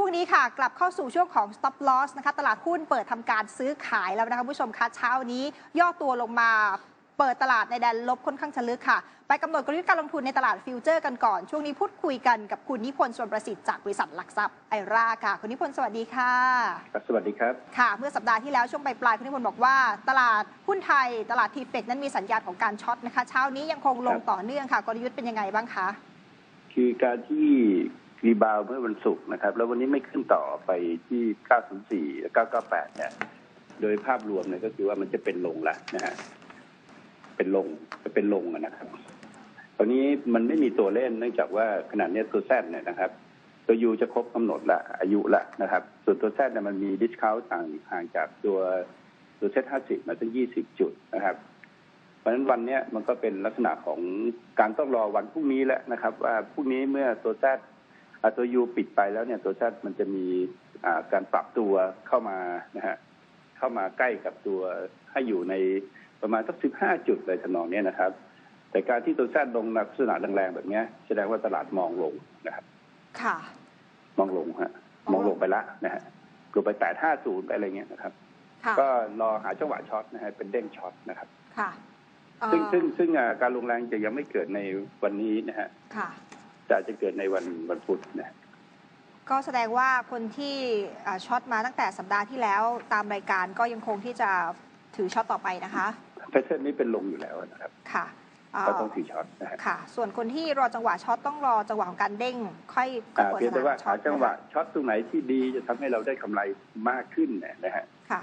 ช่วงนี้ค่ะ กลับเข้าสู่ช่วงของ stop loss นะคะตลาดหุ้นเปิดทำการซื้อขายแล้วนะคะคุณผู้ชมคะเช้านี้ ย่อตัวลงมาเปิดตลาดในแดนลบค่อนข้างชะลึกค่ะ ไปกำหนดกลยุทธ์การลงทุนในตลาดฟิวเจอร์กันก่อน ช่วงนี้พูดคุยกันกับคุณนิพนธ์ชวนประสิทธิ์จากบริษัทหลักทรัพย์ไอราค่ะ คุณนิพนธ์สวัสดีค่ะ ครับ สวัสดีครับ ค่ะ เมื่อสัปดาห์ที่แล้วช่วงปลายๆคุณนิพนธ์บอกว่า ตลาดหุ้นไทย ตลาดทีเฟกนั้นมีสัญญาณของการช็อตนะคะ เช้านี้ยังคงลงครับต่อเนื่องค่ะ กลยุทธ์เป็นยังไงบ้างคะ คือการที่ รีบาวด์เมื่อวันศุกร์นะครับ แล้ววันนี้ไม่ขึ้นต่อไปที่ 904 และ 998 เนี่ย โดยภาพรวมเนี่ยก็คือว่ามันจะเป็นลงละนะฮะเป็นลงจะเป็นลงนะครับตอนนี้มันไม่มีตัวเล่นเนื่องจากว่าขนาดนี้ยตัวแซดเนี่ยนะครับ ตัวยูจะครบกำหนดละอายุละนะครับ ส่วนตัวแซดเนี่ยมันมีดิสคาวต่างห่างจากตัวตัวเซ็ต50มาตั้ง20จุดนะครับ เพราะฉะนั้นวันเนี้ยมันก็เป็นลักษณะของการต้องรอวันพรุ่งนี้แหละนะครับ ว่าพรุ่งนี้เมื่อตัวแซด ตัวยูปิดไปแล้วเนี่ยตัวแซดมันจะมีอ่าการปรับตัวเข้ามานะฮะเข้ามาใกล้กับตัวให้อยู่ในประมาณสักสิบห้าจุดเลยทำนองเนี้ยนะครับ แต่การที่ตัวแซดลงลักษณะแรงๆแบบเนี้ยแสดงว่าตลาดมองลงนะครับ ค่ะ มองลงฮะมองลงไปละนะฮะก็ไปแตะห้าศูนย์ไปอะไรเงี้ยนะครับค่ะก็รอหาจังหวะช็อตนะฮะเป็นเด้งช็อตนะครับ ค่ะเอ่อซึ่งซึ่งซึ่งอ่าการลงแรงจะยังไม่เกิดในวันนี้นะฮะ ค่ะจะจะเกิดในวันวันพุธนะฮะก็แสดงว่าคนที่อ่าช็อตมาตั้งแต่สัปดาห์ที่แล้วตามรายการก็ยังคงที่จะถือช็อตต่อไปนะคะแพทเทิร์นนี้เป็นลงอยู่แล้วนะครับ ค่ะเอ่อก็ต้องถือช็อตนะฮะค่ะ ส่วนคนที่รอจังหวะช็อตต้องรอจังหวะของการเด้ง ค่อยค่อยอ่าเปิดเพียงสแต่นาว่ามช็หาอตจังหวะนะคะช็อตตรงไหนที่ดีจะทำให้เราได้กำไรมากขึ้นเนี่ยนะฮะ ค่ะ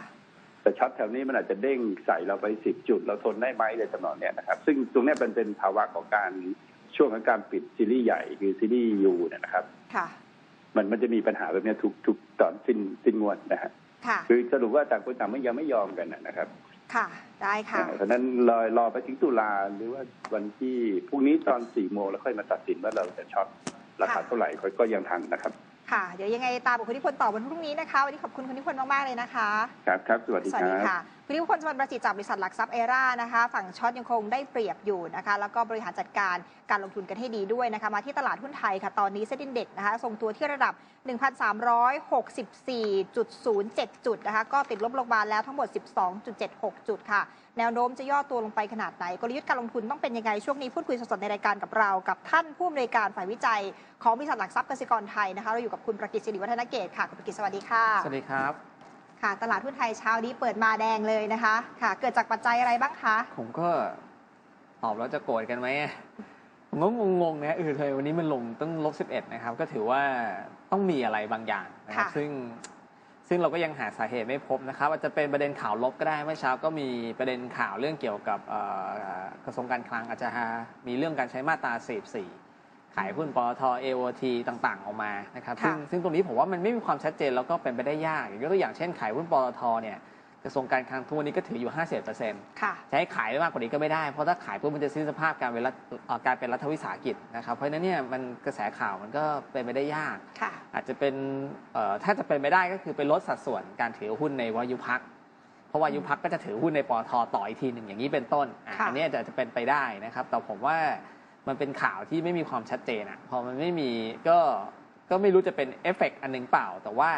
แต่ช็อตแถวนี้มันอาจจะเด้งใส่เราไปสิบจุด เราทนได้ไหมในจำนวนเนี้ยนะครับ ซึ่งตรงเนี้ยเป็นเป็นภาวะของการ ช่วงของการปิดซีรีส์ใหญ่คือซีรีส์ยูเนี่ยนะครับ ค่ะ มันมันจะมีปัญหาแบบเนี้ยทุกทุกตอนสิ้นสิ้นงวดนะฮะค่ะ คือสรุปว่าต่างคนต่างไม่ยังไม่ยอมกันนะครับ ค่ะ ได้ค่ะ เพราะฉะนั้นรอรอไปถึงตุลาหรือว่าวันที่พรุ่งนี้ตอนสี่โมงแล้วค่อยมาตัดสินว่าเราจะช็อตราคาค่ะเท่าไหร่ก็ก็ยังทันนะครับ ค่ะ เดี๋ยวยังไงตามกับคุณนิพนธ์ต่อวันพรุ่งนี้นะคะ วันนี้ขอบคุณคุณนิพนธ์มากๆเลยนะคะ ครับครับสวัสดีสวัคสรัดีบค่ะ คุณนิพนธ์ชวนประสิทธิ์จากบริษัทหลักทรัพย์เอรานะคะ ฝั่งช็อตยังคงได้เปรียบอยู่นะคะ แล้วก็บริหารจัดการการลงทุนกันให้ดีด้วยนะคะ มาที่ตลาดหุ้นไทยค่ะ ตอนนี้เซ็นดินเด็กนะคะ ทรงตัวที่ระดับ 1,364.07 จุดนะคะ ก็ติดลบลงมาแล้วทั้งหมด 12.76 จุดค่ะ แนวโน้มจะย่อตัวลงไปขนาดไหน กลยุทธ์การลงทุนต้องเป็นยังไง ช่วงนี้พูดคุยสดๆในรายการกับเรา กับท่านผู้อำนวยการฝ่ายวิจัย ของบริษัทหลักทรัพย์กสิกรไทยนะคะ เราอยู่กับคุณประกิตศิริวัฒนเกตค่ะ คุณประกิตสวัสดีค่ะ สวัสดีครับ ค่ะ ตลาดหุ้นไทยเช้านี้เปิดมาแดงเลยนะคะ ค่ะ เกิดจากปัจจัยอะไรบ้างคะ ผมก็ตอบแล้วจะโกรธกันไหมอะผมก็งงๆนะเออเธอวันนี้มันลงตั้งลบสิบเอ็ดนะครับ ก็ถือว่าต้องมีอะไรบางอย่างนะครับค่ะซึ่งซึ่งเราก็ยังหาสาเหตุไม่พบนะครับอาจจะเป็นประเด็นข่าวลบก็ได้เมื่อเช้าก็มีประเด็นข่าวเรื่องเกี่ยวกับเอ่อกระทรวงการคลังอาจจะมีเรื่องการใช้มาตรา44 ขายหุ้นปตท AOT ต่างๆ ออกมานะครับซึ่งซึ่งตรงนี้ผมว่ามันไม่มีความชัดเจนแล้วก็เป็นไปได้ยากยกตัวอย่างเช่นขายหุ้นปตทเนี่ยกระทรวงการคลังทุกวันนี้ก็ถืออยู่ 50%ค่ะจะให้ขายได้มากกว่านี้ก็ไม่ได้ เพราะถ้าขายปุ๊บมันจะสิ้นสภาพการเป็นรัฐเอ่อการเป็นรัฐวิสาหกิจนะครับ เพราะฉะนั้นเนี่ยมันกระแสข่าวมันก็เป็นไปได้ยากค่ะอาจจะเป็นเอ่อถ้าจะเป็นไปได้ก็คือไปลดสัดส่วนการถือหุ้นในวายุพัก เพราะวายุพักก็จะถือหุ้นในปอทต่ออีกทีหนึ่งอย่างนี้เป็นต้นอะค่ะอันนี้อาจจะเป็นไปได้นะครับ แต่ผมว่า มันเป็นข่าวที่ไม่มีความชัดเจนอะพอมันไม่มีก็ก็ไม่รู้จะเป็นเอฟเฟกต์อันหนึ่งเปล่า แต่ว่า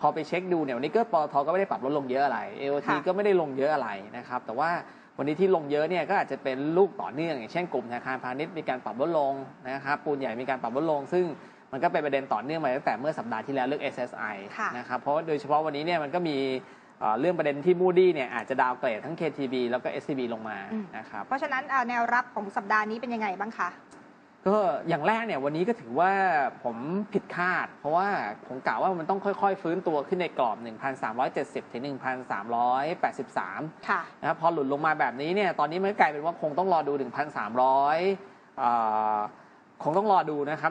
พอไปเช็คดูเนี่ยวันนี้ก็ปอทก็ไม่ได้ปรับลดลงเยอะอะไร AOT ค่ะก็ไม่ได้ลงเยอะอะไรนะครับ แต่ว่าวันนี้ที่ลงเยอะเนี่ยก็อาจจะเป็นลูกต่อเนื่องอย่างเช่นกลุ่มธนาคารพาณิชย์มีการปรับลดลงนะครับปูนใหญ่มีการปรับลดลง ซึ่งมันก็เป็นประเด็นต่อเนื่องมาตั้งแต่เมื่อสัปดาห์ที่แล้วเรื่อง SSI ค่ะนะครับเพราะว่าโดยเฉพาะวันนี้เนี่ยมันก็มี เอ่อเรื่องประเด็นที่มูดี้เนี่ยอาจจะดาวเกรดทั้ง KTB แล้วก็ SCB ลงมาอืม นะครับ เพราะฉะนั้นเอ่อแนวรับของสัปดาห์นี้เป็นยังไงบ้างคะ ก็อย่างแรกเนี่ยวันนี้ก็ถือว่าผมผิดคาด เพราะว่าผมกล่าวว่ามันต้องค่อยๆ ฟื้นตัวขึ้นในกรอบ 1,370 ถึง 1,383 ค่ะ นะครับพอหลุดลงมาแบบนี้เนี่ยตอนนี้มันก็กลายเป็นว่าคงต้องรอดู 1,300อ่าคงต้องรอดูนะครับ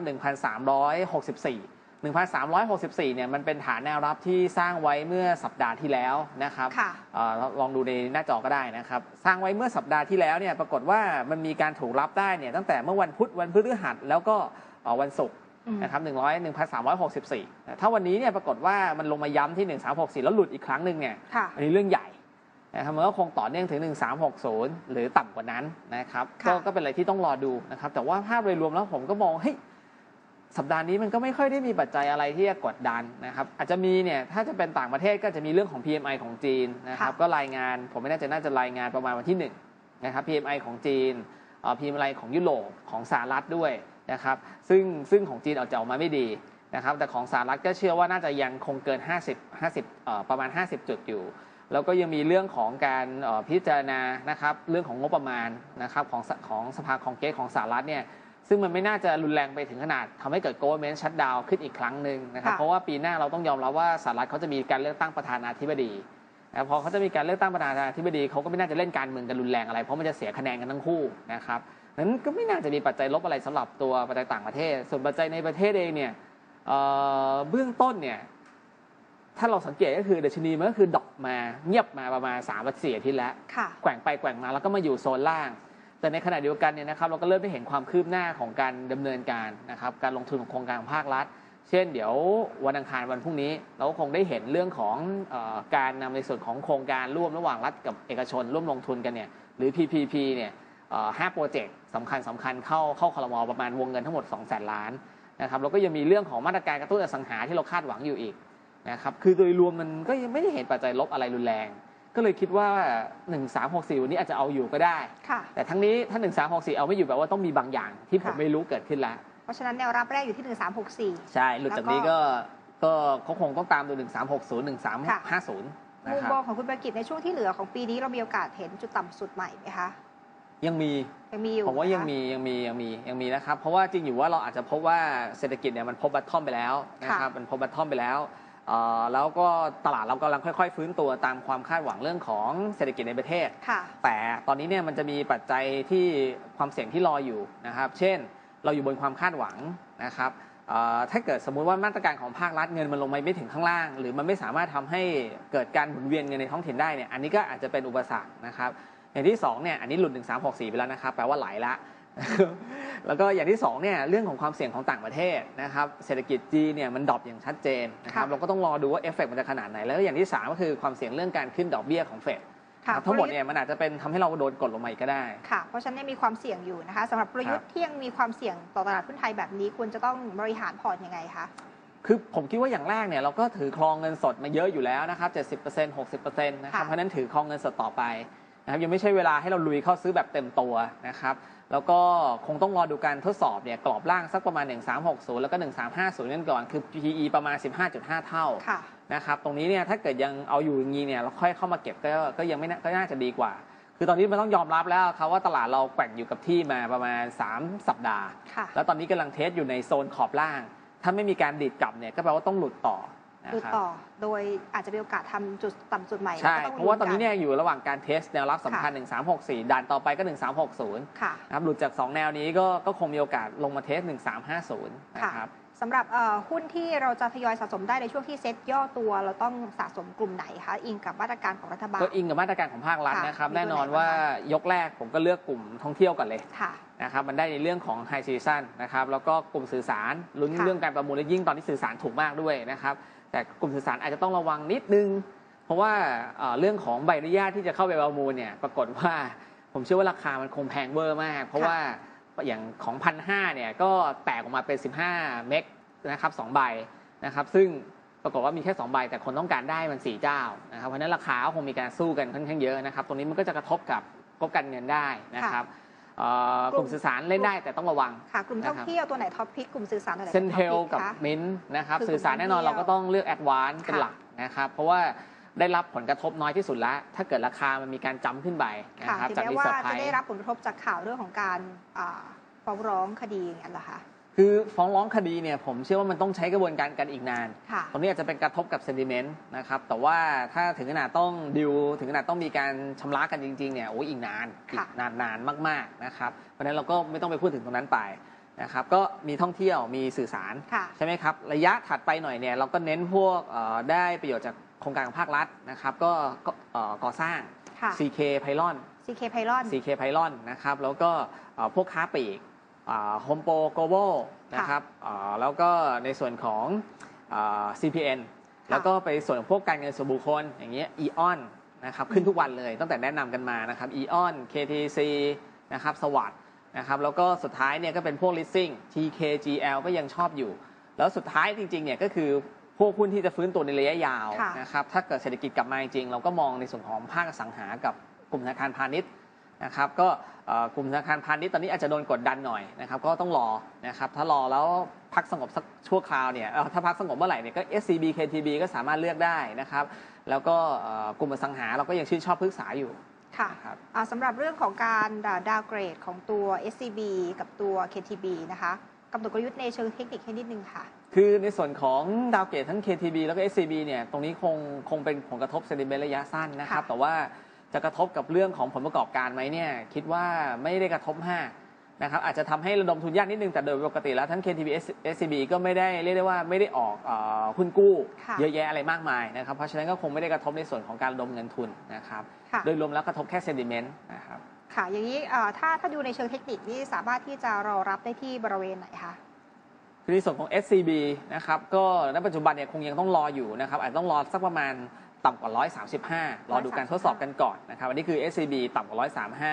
1,364 1,364 เนี่ยมันเป็นฐานแนวรับที่สร้างไว้เมื่อสัปดาห์ที่แล้วนะครับค่ะ เอ่อลองดูในหน้าจอก็ได้นะครับ สร้างไว้เมื่อสัปดาห์ที่แล้วเนี่ยปรากฏว่ามันมีการถูกรับได้เนี่ยตั้งแต่เมื่อวันพุธวันพฤหัสแล้วก็เอ่อวันศุกร์อืมนะครับ100 1,364ถ้าวันนี้เนี่ยปรากฏว่ามันลงมาย้ำที่1364แล้วหลุดอีกครั้งหนึ่งเนี่ย ค่ะ อันนี้เรื่องใหญ่นะครับมันก็คงต่อเนื่องถึง 1360 หรือต่ำกว่านั้นนะครับ ค่ะ ก็ก็เป็นอะไรที่ต้องรอดูนะครับ แต่ว่าภาพโดยรวมแล้วผมก็มองเฮ้ย สัปดาห์นี้มันก็ไม่ค่อยได้มีปัจจัยอะไรที่จะกดดันนะครับ อาจจะมีเนี่ยถ้าจะเป็นต่างประเทศก็จะมีเรื่องของ PMI ของจีนนะครับค่ะก็รายงานผมไม่แน่ใจน่าจะรายงานประมาณวันที่1นะครับ PMI ของจีนเอ่อ PMI ของยุโรปของสหรัฐด้วยนะครับซึ่งซึ่งของจีนอาจจะออกมาไม่ดีนะครับแต่ของสหรัฐก็เชื่อว่าน่าจะยังคงเกิน 50 50เอ่อประมาณ 50 จุดอยู่ แล้วก็ยังมีเรื่องของการเอ่อพิจารณานะครับเรื่องของงบประมาณนะครับของสของสภาคองเกรสของสหรัฐเนี่ย ซึ่งมันไม่น่าจะรุนแรงไปถึงขนาดทำให้เกิด government shutdown ขึ้นอีกครั้งหนึ่งนะครับค่ะเพราะว่าปีหน้าเราต้องยอมรับว่าสหรัฐเขาจะมีการเลือกตั้งประธานาธิบดีนะพอเขาจะมีการเลือกตั้งประธานาธิบดีเขาก็ไม่น่าจะเล่นการเมืองกันรุนแรงอะไร เพราะมันจะเสียคะแนนกันทั้งคู่นะครับนั้นก็ไม่น่าจะมีปัจจัยลบอะไรสำหรับตัวปัจจัยต่างประเทศ ส่วนปัจจัยในประเทศเองเนี่ยเอ่อเบื้องต้นเนี่ยถ้าเราสังเกตก็คือดัชนีมันก็คือดรอปมาเงียบมาประมาณ3ามสี่อาทิตย์แล้วค่ะแกว่งไปแกว่งมาแล้วก็มาอยู่โซนล่าง แต่ในขณะเดียวกันเนี่ยนะครับเราก็เริ่มได้เห็นความคืบหน้าของการดำเนินการนะครับการลงทุนของโครงการของภาครัฐ เช่น เดี๋ยววันอังคารวันพรุ่งนี้ เราก็คงได้เห็นเรื่องของออการนำในส่วนของโครงการร่วมระหว่างรัฐกับเอกชนร่วมลงทุนกันเนี่ยหรือ PPP เนี่ยห้าโปรเจกต์สำคัญสำคัญเข้าเข้าคลมประมาณวงเงินทั้งหมด 2 0 0 0 0 0ล้านนะครับแล้วก็ยังมีเรื่องของมาตรการกระตุ้นอสังหาที่เราคาดหวังอยู่อีกนะครับคือโดยรวมมันก็ยังไม่ได้เห็นปัจจัยลบอะไรรุนแรง ก็เลยคิดว่า 1364 วันนี้อาจจะเอาอยู่ก็ได้ ค่ะ แต่ทั้งนี้ถ้า 1364 เอาไม่อยู่แปลว่าต้องมีบางอย่างที่ผมค่ะ ไม่รู้เกิดขึ้นแล้ว เพราะฉะนั้นแนวรับแรกอยู่ที่ 1364 ใช่ หลุดจากนี้ก็ก็เขาคงต้องตามดู 1360ค่ะ1350 นะมุมครับ มองของคุณประกิตในช่วงที่เหลือของปีนี้เรามีโอกาสเห็นจุดต่ำสุดใหม่ไหมคะยังมี ยังมีอยู่ผมว่ายังนะคะ มียังมียังมียังมีนะครับ เพราะว่าจริงอยู่ว่าเราอาจจะพบว่าเศรษฐกิจเนี่ยมันพบบัตทอมไปแล้วนะครับ มันพบบัตทอมไปแล้วเอ่อ แล้วก็ตลาดเรากำลังค่อยๆ ฟื้นตัวตามความคาดหวังเรื่องของเศรษฐกิจในประเทศค่ะแต่ตอนนี้เนี่ยมันจะมีปัจจัยที่ความเสี่ยงที่รออยู่นะครับ เช่น เราอยู่บนความคาดหวังนะครับเอ่อถ้าเกิดสมมุติว่ามาตรการของภาครัฐเงินมันลงมาไม่ถึงข้างล่าง หรือมันไม่สามารถทำให้เกิดการหมุนเวียนเงินในท้องถิ่นได้เนี่ยอันนี้ก็อาจจะเป็นอุปสรรคนะครับอย่างที่สองเนี่ยอันนี้หลุด 1364 ไปแล้วนะครับแปลว่าไหลละ แล้วก็อย่างที่สองเนี่ยเรื่องของความเสี่ยงของต่างประเทศนะครับเศรษฐกิจจีนเนี่ยมันดรอปอย่างชัดเจนนะครับค่ะเราก็ต้องรอดูว่าเอฟเฟกต์มันจะขนาดไหน แล้วก็อย่างที่สามก็คือความเสี่ยงเรื่องการขึ้นดอกเบี้ยของเฟดค่ะทั้งหมดเนี่ยมันอาจจะเป็นทำให้เราโดนกดลงมาอีกก็ได้ค่ะเพราะฉะนั้นยังมีความเสี่ยงอยู่นะคะสำหรับกลยุทธ์ที่ยังมีความเสี่ยงต่อตลาดหุ้นไทยแบบนี้ควรจะต้องบริหารพอร์ตยังไงคะคือผมคิดว่าอย่างแรกเนี่ยเราก็ถือครองเงินสดมาเยอะอยู่แล้วนะครับ70% 60%นะครับค่ะเพราะฉะนั้นถือครองเงินสดต่อไป นะครับยังไม่ใช่เวลาให้เราลุยเข้าซื้อแบบเต็มตัวนะครับ แล้วก็คงต้องรอดูการทดสอบเนี่ยกรอบล่างสักประมาณ 1360 แล้วก็ 1350นั่นก่อนคือ PE ประมาณ 15.5 เท่าค่ะนะครับตรงนี้เนี่ยถ้าเกิดยังเอาอยู่อย่างนี้เนี่ยเราค่อยเข้ามาเก็บก็ก็ยังไม่น่าก็น่าจะดีกว่า คือตอนนี้มันต้องยอมรับแล้วครับว่าตลาดเราแกว่งอยู่กับที่มาประมาณ 3 สัปดาห์ค่ะแล้วตอนนี้กำลังเทสอยู่ในโซนขอบล่าง ถ้าไม่มีการดีดกลับเนี่ยก็แปลว่าต้องหลุดต่อ นะดูครับต่อ โดยอาจจะมีโอกาสทำจุดต่ำสุดใหม่ใช่ก็เพราะว่าตอนนี้เนี่ยอยู่ระหว่างการเทสแนวรับสำคัญค่ะ1364 ด่านต่อไปก็ 1360 ค่ะนะครับหลุดจาก 2 แนวนี้ก็ก็คงมีโอกาสลงมาเทส 1350 นะครับ สำหรับเอ่อหุ้นที่เราจะทยอยสะสมได้ในช่วงที่เซ็ตย่อตัวเราต้องสะสมกลุ่มไหนคะอิงกับมาตรการของรัฐบาล ก็อิงกับมาตรการของภาครัฐค่ะนะครับ มีตัวแน่นอนไหนบ้างว่ายกแรกผมก็เลือกกลุ่มท่องเที่ยวก่อนเลยค่ะ นะครับมันได้ในเรื่องของไฮซีซันนะครับแล้วก็กลุ่มสื่อสารลุ้นค่ะ เรื่องการประมูลและยิ่งตอนที่สื่อสารถูกมากด้วยนะครับ แต่กลุ่มสื่อสารอาจจะต้องระวังนิดนึง เพราะว่าเรื่องของใบอนุญาตที่จะเข้าไปประมูลเนี่ยปรากฏว่าผมเชื่อว่าราคามันคงแพงเวอร์มาก เพราะว่าอย่างของพันห้าเนี่ยก็แตกออกมาเป็น 15 เมกนะครับสองใบนะครับ ซึ่งปรากฏว่ามีแค่2ใบแต่คนต้องการได้มัน4เจ้านะครับเพราะนั้นราคาคงมีการสู้กันค่อนข้างเยอะนะครับ ตรงนี้มันก็จะกระทบกับงบการเงินได้นะครับ เอ่อกลุ่มสื่อสารเล่นได้แต่ต้องระวัง ค่ะ กลุ่มท่องเที่ยวตัวไหนท็อปพิกกลุ่มสื่อสารตัวไหนเซนเทลท็อปพิกับคะ มินนะครับคือกลุ่มสื่อสารแน่นอนท่องเที่ยวเราก็ต้องเลือกแอดวานเป็นค่ะหลักนะครับ เพราะว่าได้รับผลกระทบน้อยที่สุดแล้ว ถ้าเกิดราคามันมีการจำขึ้นไปนะค่ะครับถึงจากแม้รีว่าเซิร์ฟไพจะได้รับผลกระทบจากข่าวเรื่องของการอ่าฟ้องร้องคดีอย่างนั้นเหรอคะ คือฟ้องร้องคดีเนี่ยผมเชื่อว่ามันต้องใช้กระบวนการกันอีกนานค่ะตรงนี้อาจจะเป็นกระทบกับเซนติเมนต์นะครับ แต่ว่าถ้าถึงขนาดต้องดิวถึงขนาดต้องมีการชำระกันจริงๆเนี่ยโอ้ยอีกนานอีค่ะกนานนานมากๆนะครับ เพราะฉะนั้นเราก็ไม่ต้องไปพูดถึงตรงนั้นไปนะครับก็มีท่องเที่ยวมีสื่อสารค่ะใช่ไหมครับ ระยะถัดไปหน่อยเนี่ยเราก็เน้นพวกเอ่อได้ประโยชน์จากโครงการของภาครัฐนะครับก็ก็เอ่อก่อสร้างค่ะ CK Pylon CK Pylon CK Pylon นะครับแล้วก็เอ่อพวกค้าปลีก โฮมโปโกลบอลนะครับเอ่อแล้วก็ในส่วนของเอ่อ CPN แล้วก็ไปส่วนของพวกการเงินส่วนบุคคลอย่างเงี้ย EON นะครับขึ้นทุกวันเลยตั้งแต่แนะนำกันมานะครับ EON KTC นะครับสวัสด์นะครับแล้วก็สุดท้ายเนี่ยก็เป็นพวก leasing TKGL ก็ยังชอบอยู่ แล้วสุดท้ายจริงๆเนี่ยก็คือพวกหุ้นที่จะฟื้นตัวในระยะยาวค่ะนะครับถ้าเกิดเศรษฐกิจกลับมาจริงๆเราก็มองในส่วนของภาคอสังหากับกลุ่มธนาคารพาณิชย์ นะครับก็เอ่อกลุ่มธนาคารพาณิชย์ตอนนี้อาจจะโดนกดดันหน่อยนะครับก็ต้องรอนะครับถ้ารอแล้วพักสงบสักชั่วคราวเนี่ยเอ่อถ้าพักสงบเมื่อไหร่เนี่ยก็ SCB KTB ก็สามารถเลือกได้นะครับแล้วก็เอ่อกลุ่มอสังหาเราก็ยังชื่นชอบพฤกษาอยู่ค่ะนะครับอ่าสำหรับเรื่องของการดาวเกรดของตัว SCB กับตัว KTB นะคะกำหนดกลยุทธ์ในเชิงเทคนิคให้นิดนึงค่ะ คือในส่วนของดาวเกตทั้ง KTB แล้วก็ SCB เนี่ยตรงนี้คงคงเป็นผลกระทบเซนิเมนต์ระยะสั้นนะครับค่ะแต่ว่า จะกระทบกับเรื่องของผลประกอบการไหมเนี่ยคิดว่าไม่ได้กระทบมากนะครับอาจจะทำให้ระดมทุนยากนิดนึง แต่โดยปกติแล้วทั้ง KTB SCB ก็ไม่ได้เรียกได้ว่าไม่ได้ออกเอ่อหุ้นกู้ค่ะเยอะแยะอะไรมากมายนะครับ เพราะฉะนั้นก็คงไม่ได้กระทบในส่วนของการระดมเงินทุนนะครับค่ะโดยรวมแล้วกระทบแค่เซนิเมนต์นะครับค่ะอย่างนี้เอ่อถ้าถ้าดูในเชิงเทคนิคนี่สามารถที่จะรอรับได้ที่บริเวณไหนคะคือในส่วนของ SCB นะครับก็ณปัจจุบันเนี่ยคงยังต้องรออยู่นะครับอาจจะต้องรอสักประมาณ ต่ำกว่า 135 รอดูการทดสอบกันก่อนนะครับอันนี้คือ SCB ต่ำกว่า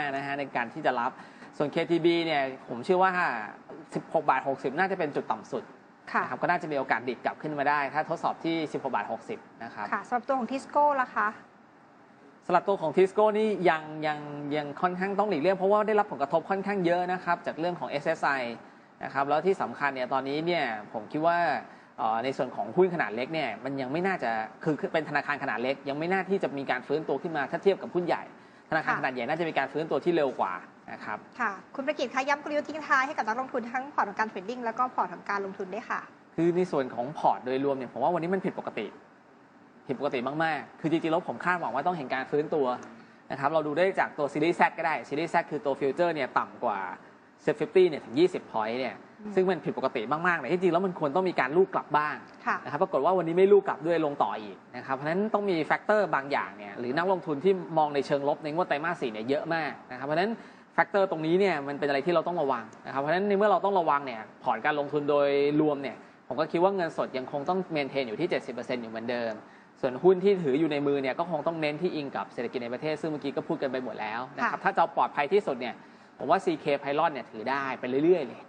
135 นะฮะในการที่จะรับ ส่วน KTB เนี่ยผมเชื่อว่า 16 บาท 60 น่าจะเป็นจุดต่ำสุดค่ะนะครับก็น่าจะมีโอกาสดิดกลับขึ้นมาได้ ถ้าทดสอบที่ 16 บาท 60 นะครับค่ะสำหรับตัวของทิสโก้ล่ะคะสำหรับตัวของทิสโก้นี่ยังยังยังค่อนข้างต้องหลีกเลี่ยงเพราะว่าได้รับผลกระทบค่อนข้างเยอะนะครับจากเรื่องของ SSI นะครับแล้วที่สำคัญเนี่ยตอนนี้เนี่ยผมคิดว่าเอ่อ ในส่วนของหุ้นขนาดเล็กเนี่ยมันยังไม่น่าจะคือคือเป็นธนาคารขนาดเล็ก ยังไม่น่าที่จะมีการฟื้นตัวขึ้นมาถ้าเทียบกับหุ้นใหญ่ ธนาคารค่ะขนาดใหญ่น่าจะมีการฟื้นตัวที่เร็วกว่านะครับค่ะคุณประกิตคะย้ำกลยุทธ์ทิ้งท้ายให้กับนักลงทุนทั้งพอร์ตของการเทรดดิ้งแล้วก็พอร์ตของการลงทุนด้วยค่ะ คือในส่วนของพอร์ตโดยรวมเนี่ยผมว่าวันนี้มันผิดปกติ ผิดปกติมากๆ คือจริงๆแล้วผมคาดหวังว่าต้องเห็นการฟื้นตัวนะครับเราดูได้จากตัวซีรีส์ Z ก็ได้ซีรีส์ Z คือตัวฟิวเจอร์เนี่ยต่ำกว่าเซ็ต50เนี่ยถึง20 point เนี่ยอืม ซึ่งมันผิดปกติมากๆเลยที่จริงแล้วมันควรต้องมีการลูกกลับบ้างค่ะ นะครับปรากฏว่าวันนี้ไม่ลูกกลับด้วยลงต่ออีกนะครับเพราะฉะนั้นต้องมีแฟกเตอร์บางอย่างเนี่ยหรือนักลงทุนที่มองในเชิงลบในงวดไตรมาสสี่เนี่ยเยอะมากนะครับเพราะฉะนั้นแฟกเตอร์ตรงนี้เนี่ยมันเป็นอะไรที่เราต้องระวังนะครับเพราะฉะนั้นในเมื่อเราต้องระวังเนี่ยพอร์ตการลงทุนโดยรวมเนี่ยผมก็คิดว่าเงินสดยังคงต้องเมนเทนอยู่ที่ 70%อยู่เหมือนเดิม ส่วนหุ้นที่ถืออยู่ในมือเนี่ยก็คงต้องเน้นที่อิงกับเศรษฐกิจในประเทศซึ่งเมื่อกี้ก็พูดกันไปหมดแล้วนะครับค่ะ ถ้าจะเอาปลอดภัยที่สุดเนี่ยผมว่า CK Pilot เนี่ยถือได้ไปเรื่อยๆเลย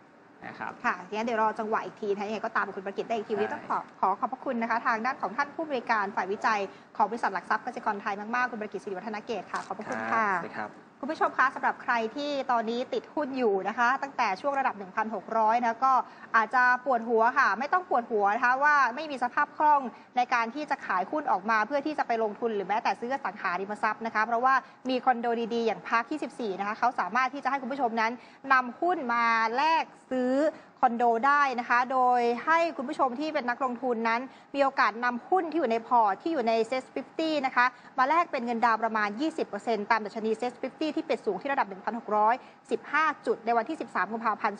นะครับค่ะงั้นเดี๋ยวรอจังหวะอีกทีนะคะยังไงก็ตามคุณประกิตได้อีกทีวันนี้ต้องขอขอขอบพระคุณนะคะ ทางด้านของท่านผู้บริการฝ่ายวิจัยของบริษัทหลักทรัพย์กสิกรไทยมากๆคุณประกิตสิริวัฒนเกตค่ะขอบพระคุณค่ะสวัสดีครับ คุณผู้ชมคะสำหรับใครที่ตอนนี้ติดหุ้นอยู่นะคะ ตั้งแต่ช่วงระดับ 1,600นะก็อาจจะปวดหัวค่ะ ไม่ต้องปวดหัวนะคะว่าไม่มีสภาพคล่องในการที่จะขายหุ้นออกมา เพื่อที่จะไปลงทุนหรือแม้แต่ซื้อสังหาริมทรัพย์นะคะ เพราะว่ามีคอนโดดีๆ อย่างพาร์คที่ 14 นะคะเขาสามารถที่จะให้คุณผู้ชมนั้นนำหุ้นมาแลกซื้อ คอนโดได้นะคะ โดยให้คุณผู้ชมที่เป็นนักลงทุนนั้น มีโอกาสนำหุ้นที่อยู่ในพอร์ตที่อยู่ในเซ็ต50นะคะ มาแลกเป็นเงินดาวน์ประมาณ 20%ตามดัชนีเซ็ต50ที่ปิดสูงที่ระดับ 1,615 จุด ในวันที่ 13 กุมภาพันธ์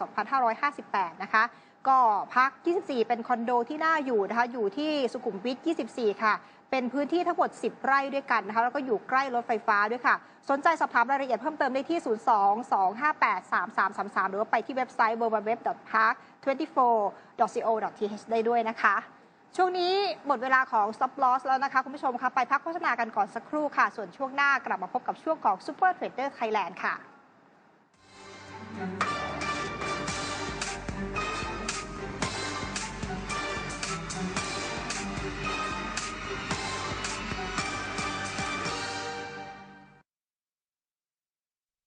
2558 นะคะก็พัก 24 เป็นคอนโดที่น่าอยู่นะคะ อยู่ที่สุขุมวิท 24 ค่ะ เป็นพื้นที่ทั้งหมด 10 ไร่ด้วยกันนะคะแล้วก็อยู่ใกล้รถไฟฟ้าด้วยค่ะ สนใจสอบถามรายละเอียดเพิ่มเติมได้ที่ 02-258-3333 หรือว่าไปที่เว็บไซต์ www.park24.co.th ได้ด้วยนะคะ ช่วงนี้หมดเวลาของ stop loss แล้วนะคะ คุณผู้ชมคะไปพักโฆษณากันก่อนสักครู่ค่ะ ส่วนช่วงหน้ากลับมาพบกับช่วงของ Super Trader Thailand ค่ะ